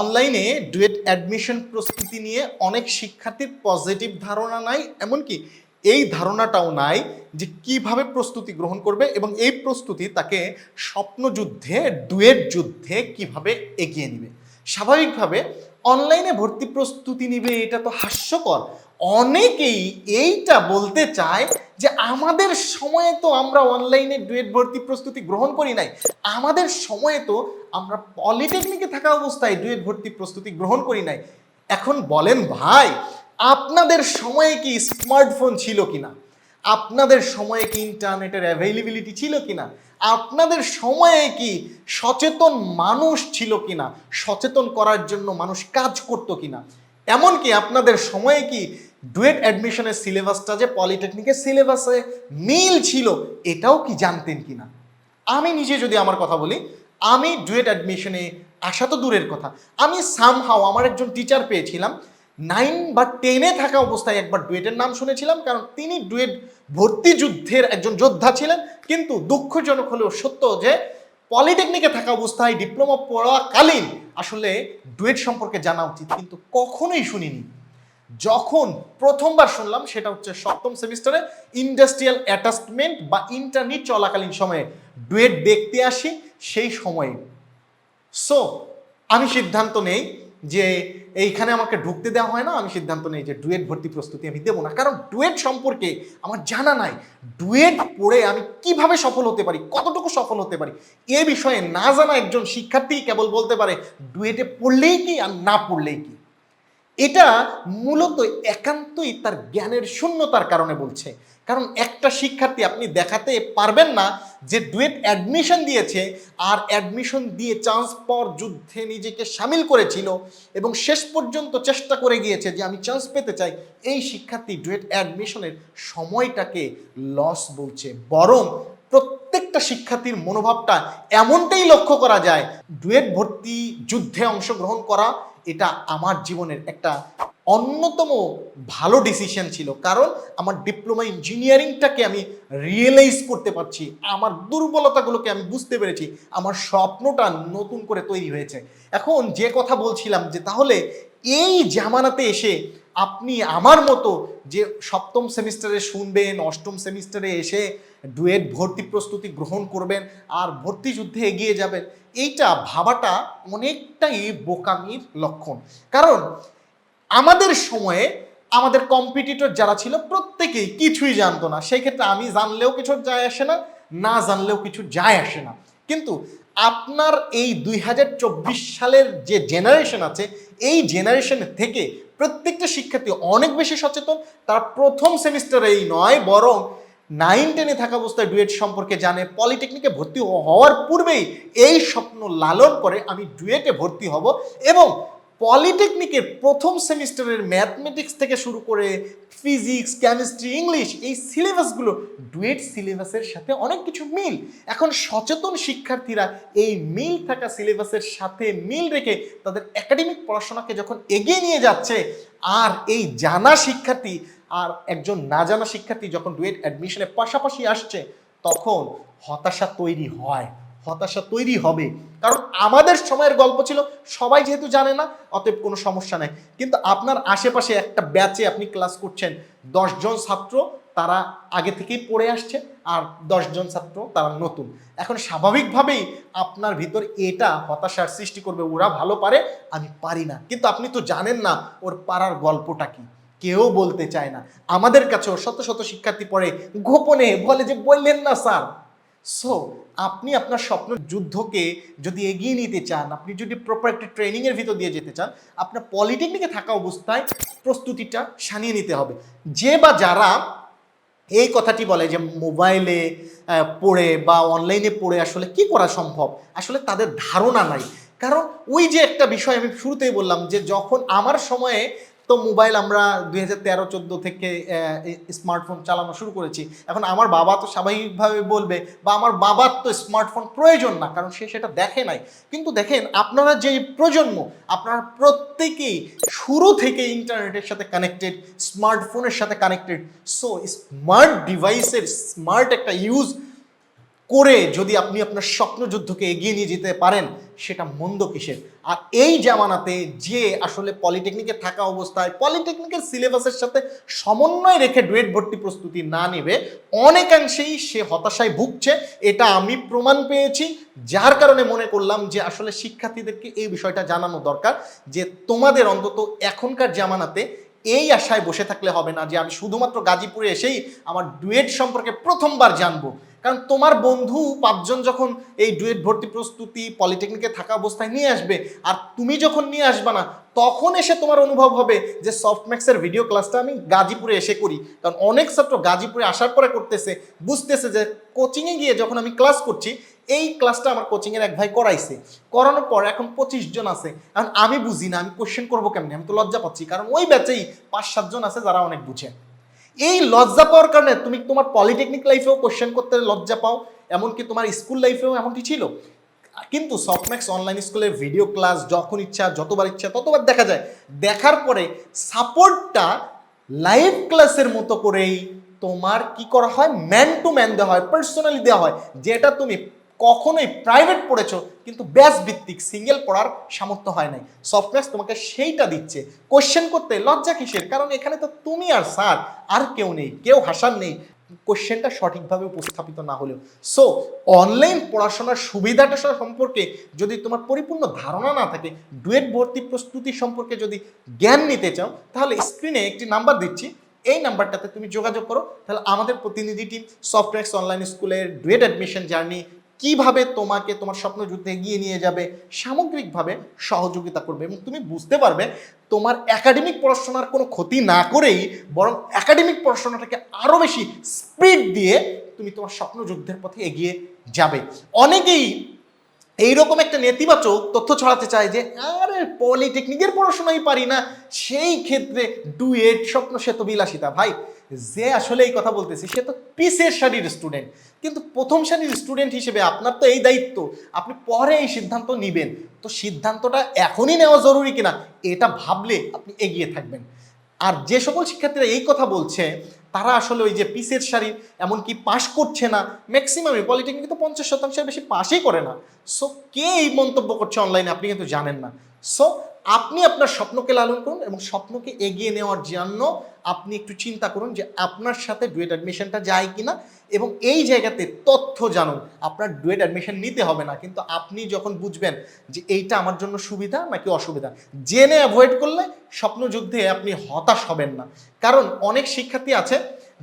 অনলাইনে duet admission প্রস্তুতি নিয়ে অনেক শিক্ষার্থীর পজিটিভ ধারণা নাই, এমনকি এই ধারণাটাও নাই যে কীভাবে প্রস্তুতি গ্রহণ করবে এবং এই প্রস্তুতি তাকে স্বপ্নযুদ্ধে, ডুয়েট যুদ্ধে কীভাবে এগিয়ে নেবে। স্বাভাবিকভাবে অনলাইনে ভর্তি প্রস্তুতি নিবে এটা তো হাস্যকর। অনেকেই এইটা বলতে চায় যে আমাদের সময়ে তো আমরা অনলাইনে ডুয়েট ভর্তি প্রস্তুতি গ্রহণ করি নাই, আমাদের সময়ে তো আমরা পলিটেকনিকে থাকা অবস্থায় ডুয়েট ভর্তি প্রস্তুতি গ্রহণ করি নাই। এখন বলেন ভাই, আপনাদের সময়ে কি স্মার্টফোন ছিল কিনা? আপনাদের সময়ে কি ইন্টারনেটের অ্যাভেলেবিলিটি ছিল কিনা? আপনাদের সময়ে কি সচেতন মানুষ ছিল কিনা? সচেতন করার জন্য মানুষ কাজ করতো কিনা? এমনকি আপনাদের সময়ে কি ডুয়েট অ্যাডমিশনের সিলেবাসটা যে পলিটেকনিকের সিলেবাসে মিল ছিল, এটাও কি জানতেন কি না আমি নিজে যদি আমার কথা বলি, আমি ডুয়েট অ্যাডমিশনে আসা তো দূরের কথা। আমি সামহাও আমার একজন টিচার পেয়েছিলাম নাইন বা টেনে থাকা অবস্থায় একবার ডুয়েটের নাম শুনেছিলাম, কারণ তিনি ডুয়েট ভর্তি যুদ্ধের একজন যোদ্ধা ছিলেন, কিন্তু দুঃখজনক হলেও সত্য যে পলিটেকনিকে থাকা অবস্থায় ডিপ্লোমা পড়াকালীন আসলে ডুয়েট সম্পর্কে জানা উচিত, কিন্তু কখনোই শুনিনি। যখন প্রথমবার শুনলাম, সেটা হচ্ছে সপ্তম সেমিস্টারে ইন্ডাস্ট্রিয়াল অ্যাটাচমেন্ট বা ইন্টারনেট চলাকালীন সময়ে ডুয়েট দেখতে আসি, সেই সময়ে। সো আমি সিদ্ধান্ত নেই যে এইখানে আমাকে ঢুকতে দেওয়া হয় না, আমি সিদ্ধান্ত নেই যে ডুয়েট ভর্তি প্রস্তুতি আমি দেবো না। কারণ ডুয়েট সম্পর্কে আমার জানা নাই। ডুয়েট পড়ে আমি কীভাবে সফল হতে পারি, কতটুকু সফল হতে পারি, এ বিষয়ে না জানা একজন শিক্ষার্থী কেবল বলতে পারে, ডুয়েটে পড়লেই কি আর না পড়লেই কি? এটা মূলত একান্তই তার জ্ঞানের শূন্যতার কারণে বলছে। কারণ একটা শিক্ষার্থী আপনি দেখাতে পারবেন না যে ডুয়েট অ্যাডমিশন দিয়েছে আর অ্যাডমিশন দিয়ে চান্স পাওয়ার যুদ্ধে নিজেকে সামিল করেছিল এবং শেষ পর্যন্ত চেষ্টা করে গিয়েছে যে আমি চান্স পেতে চাই, এই শিক্ষার্থী ডুয়েট অ্যাডমিশনের সময়টাকে লস বলছে। বরং প্রত্যেকটা শিক্ষার্থীর মনোভাবটা এমনটাই লক্ষ্য করা যায়, ডুয়েট ভর্তি যুদ্ধে অংশগ্রহণ করা এটা আমার জীবনের একটা অন্যতম ভালো ডিসিশন ছিল। কারণ আমার ডিপ্লোমা ইঞ্জিনিয়ারিংটাকে আমি রিয়েলাইজ করতে পারছি, আমার দুর্বলতাগুলোকে আমি বুঝতে পেরেছি, আমার স্বপ্নটা নতুন করে তৈরি হয়েছে। এখন যে কথা বলছিলাম যে তাহলে এই জামানাতে এসে আপনি আমার মতো যে সপ্তম সেমিস্টারে শুনবেন, অষ্টম সেমিস্টারে এসে ডুয়েট ভর্তি প্রস্তুতি গ্রহণ করবেন আর ভর্তি যুদ্ধে এগিয়ে যাবেন, এইটা ভাবাটা অনেকটাই বোকামির লক্ষণ। কারণ আমাদের সময়ে আমাদের কম্পিটিটর যারা ছিল প্রত্যেকেই কিছুই জানতো না। সেই ক্ষেত্রে আমি জানলেও কিছু যায় আসে না না জানলেও কিছু যায় আসে না। কিন্তু আপনার এই দুই হাজার চব্বিশ সালের যে জেনারেশন আছে, এই জেনারেশন থেকে প্রত্যেকটা শিক্ষার্থী অনেক বেশি সচেতন। তারা প্রথম সেমিস্টারেই নয়, বরং নাইন টেনে থাকা অবস্থায় ডুয়েট সম্পর্কে জানে পলিটেকনিকে ভর্তি হওয়ার পূর্বেই এই স্বপ্ন লালন করে আমি ডুয়েটে ভর্তি হব এবং পলিটেকনিকের প্রথম সেমিস্টারের ম্যাথমেটিক্স থেকে শুরু করে ফিজিক্স, কেমিস্ট্রি, ইংলিশ এই সিলেবাসগুলো ডুয়েট সিলেবাসের সাথে অনেক কিছু মিল। এখন সচেতন শিক্ষার্থীরা এই মিল থাকা সিলেবাসের সাথে মিল রেখে তাদের একাডেমিক পড়াশোনাকে যখন এগিয়ে নিয়ে যাচ্ছে, আর এই জানা শিক্ষার্থী আর একজন না জানা শিক্ষার্থী যখন ডুয়েট অ্যাডমিশনের পাশাপাশি আসছে, তখন হতাশা তৈরি হয়। হতাশা তৈরি হবে। কারণ আমাদের সময়ের গল্প ছিল, সবাই যেহেতু জানে না, অতএব কোনো সমস্যা নেই। কিন্তু আপনার আশেপাশে একটা ব্যাচে আপনি ক্লাস করছেন, দশজন ছাত্র তারা আগে থেকেই পড়ে আসছে আর দশজন ছাত্র তারা নতুন। এখন স্বাভাবিকভাবেই আপনার ভিতর এটা হতাশার সৃষ্টি করবে, ওরা ভালো পারে, আমি পারি না। কিন্তু আপনি তো জানেন না ওর পারার গল্পটা কি। কেউ বলতে চায় না। আমাদের কাছেও শত শত শিক্ষার্থী পড়ে, গোপনে বলে যে, বললেন না স্যার। সো আপনি আপনার স্বপ্ন যুদ্ধকে যদি এগিয়ে নিতে চান, আপনি যদি প্রপার একটা ট্রেনিংয়ের ভিতর দিয়ে যেতে চান, আপনার পলিটেকনিকে থাকা অবস্থায় প্রস্তুতিটা সানিয়ে নিতে হবে। যে বা যারা এই কথাটি বলে যে মোবাইলে পড়ে বা অনলাইনে পড়ে আসলে কি করা সম্ভব? আসলে তাদের ধারণা নাই। কারণ ওই যে একটা বিষয় আমি শুরুতেই বললাম যে যখন আমার সময়ে তো মোবাইল আমরা দুই হাজার তেরো, চোদ্দ থেকে স্মার্টফোন চালানো শুরু করেছি। এখন আমার বাবা তো স্বাভাবিকভাবে বলবে, বা আমার বাবার তো স্মার্টফোন প্রয়োজন না, কারণ সে সেটা দেখে নাই। কিন্তু দেখেন, আপনারা যে প্রজন্ম, আপনারা প্রত্যেকেই শুরু থেকে ইন্টারনেটের সাথে কানেক্টেড স্মার্টফোনের সাথে কানেক্টেড সো স্মার্ট ডিভাইসের স্মার্ট একটা ইউজ করে যদি আপনি আপনার স্বপ্নযুদ্ধকে এগিয়ে নিয়ে যেতে পারেন, সেটা মন্দ কিসের? আর এই জামানাতে যে আসলে পলিটেকনিকে থাকা অবস্থায়, পলিটেকনিকের সিলেবাসের সাথে সমন্বয় রেখে ডুয়েট ভর্তি প্রস্তুতি না নেবে, অনেকাংশেই সে হতাশায় ভুগছে, এটা আমি প্রমাণ পেয়েছি। যার কারণে মনে করলাম যে আসলে শিক্ষার্থীদেরকে এই বিষয়টা জানানো দরকার যে তোমাদের অন্তত এখনকার জামানাতে এই আশায় বসে থাকলে হবে না যে আমি শুধুমাত্র গাজীপুরে এসেই আমার ডুয়েট সম্পর্কে প্রথমবার জানব। কারণ তোমার বন্ধু পাঁচজন যখন এই ডুয়েট ভর্তি প্রস্তুতি, পলিটেকনিকে থাকা অবস্থায় নিয়ে আসবে আর তুমি যখন নিয়ে আসবে না, তখন এসে তোমার অনুভব হবে যে সফটম্যাক্সের ভিডিও ক্লাসটা আমি গাজীপুরে এসে করি। কারণ অনেক ছাত্র গাজীপুরে আসার পরে করতেছে, বুঝতেছে যে কোচিংয়ে গিয়ে যখন আমি ক্লাস করছি, এই ক্লাসটা আমার কোচিংয়ের এক ভাই করাইছে। করানোর পর এখন পঁচিশ জন আছে। এখন আমি বুঝি না, আমি কোশ্চেন করব কেমনি? আমি তো লজ্জা পাচ্ছি। কারণ ওই ব্যাচেই পাঁচ সাতজন আছে যারা অনেক বুঝে। এই লজ্জা পাওয়ার কারণে তুমি তোমার পলিটেকনিক লাইফেও কোশ্চেন করতে লজ্জা পাও, এমনকি তোমার স্কুল লাইফেও এমনটি ছিল। কিন্তু সফটম্যাক্স অনলাইন স্কুলের ভিডিও ক্লাস যখন ইচ্ছা, যতবার ইচ্ছা, ততবার দেখা যায়। দেখার পরে সাপোর্টটা লাইভ ক্লাসের মতো করেই তোমার কি করা হয়? ম্যান টু ম্যান দেওয়া হয় পার্সোনালি দেওয়া হয়। যেটা তুমি কখনোই প্রাইভেট পড়েছো, কিন্তু ব্যাস ভিত্তিক সিঙ্গেল পড়ার সামর্থ্য হয় নাই। সফটওয়্যার তোমাকে সেইটা দিচ্ছে। কোশ্চেন করতে লজ্জা কিসের? কারণ এখানে তো তুমি আর স্যার আর কেউ নেই, কেউ হাসার নেই। কোশ্চেনটা সঠিকভাবে উপস্থাপিত না হলেও। সো অনলাইন পড়াশোনার সুবিধাটা সম্পর্কে যদি তোমার পরিপূর্ণ ধারণা না থাকে ডুয়েট ভর্তি প্রস্তুতি সম্পর্কে যদি জ্ঞান নিতে চাও, তাহলে স্ক্রিনে একটি নাম্বার দিচ্ছি। এই নাম্বারটাতে তুমি যোগাযোগ করো। তাহলে আমাদের প্রতিনিধি টিম সফটওয়্যার্স অনলাইন স্কুলের ডুয়েট অ্যাডমিশন জার্নি কীভাবে তোমাকে তোমার স্বপ্ন যুদ্ধে এগিয়ে নিয়ে যাবে, সামগ্রিকভাবে সহযোগিতা করবে এবং তুমি বুঝতে পারবে তোমার একাডেমিক পড়াশোনার কোনো ক্ষতি না করেই বরং একাডেমিক পড়াশোনাটাকে আরও বেশি স্পিড দিয়ে তুমি তোমার স্বপ্ন যুদ্ধের পথে এগিয়ে যাবে। অনেকেই এইরকম একটা নেতিবাচক তথ্য ছড়াতে চায় যে, আরে পলিটেকনিকের পড়াশোনাই পারি না। সেই ক্ষেত্রে ডুয়েট স্বপ্ন বিলাসিতা, ভাই। যে আসলে এই কথা বলতেছি, সে তো পিসের সারির স্টুডেন্ট কিন্তু প্রথম সারির স্টুডেন্ট হিসেবে আপনার তো এই দায়িত্ব। আপনি পরে এই সিদ্ধান্ত নেবেন। তো সিদ্ধান্তটা এখনই নেওয়া জরুরি কিনা, এটা ভাবলে আপনি এগিয়ে থাকবেন। আর যে সকল শিক্ষার্থীরা এই কথা বলছে, তারা আসলে ওই যে পিসের সারি এমনকি পাশ করছে না। ম্যাক্সিমামই পলিটেকনিক তো পঞ্চাশ শতাংশের বেশি পাশই করে না। সো কে এই মন্তব্য করছে অনলাইনে আপনি কিন্তু জানেন না। সো আপনি আপনার স্বপ্নকে লালন করুন এবং স্বপ্নকে এগিয়ে নেওয়ার জন্য আপনি একটু চিন্তা করুন যে আপনার সাথে ডুয়েট অ্যাডমিশনটা যায় কিনা এবং এই জায়গাতে তথ্য জানুন। আপনার ডুয়েট অ্যাডমিশন নিতে হবে না, কিন্তু আপনি যখন বুঝবেন যে এইটা আমার জন্য সুবিধা নাকি অসুবিধা, জেনে অ্যাভয়েড করলে স্বপ্নযুদ্ধে আপনি হতাশ হবেন না। কারণ অনেক শিক্ষার্থী আছে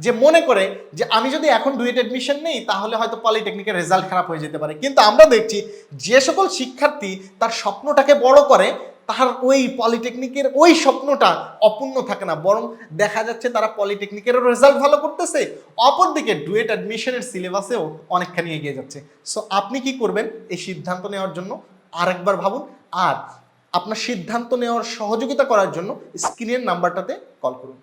যে মনে করে যে আমি যদি এখন ডুয়েট অ্যাডমিশন নেই, তাহলে হয়তো পলিটেকনিকের রেজাল্ট খারাপ হয়ে যেতে পারে। কিন্তু আমরা দেখছি যে সকল শিক্ষার্থী তার স্বপ্নটাকে বড় করে তার ওই পলিটেকনিকের ওই স্বপ্নটা অপূর্ণ থাকে না, বরং দেখা যাচ্ছে তারা পলিটেকনিকেরও রেজাল্ট ভালো করতেছে। অপরদিকে ডুয়েট অ্যাডমিশনের সিলেবাসেও অনেকখানি এগিয়ে যাচ্ছে। সো আপনি কি করবেন? এই সিদ্ধান্ত নেওয়ার জন্য আরেকবার ভাবুন। আর আপনার সিদ্ধান্ত নেওয়ার সহযোগিতা করার জন্য স্ক্রিনের নাম্বারটাতে কল করুন।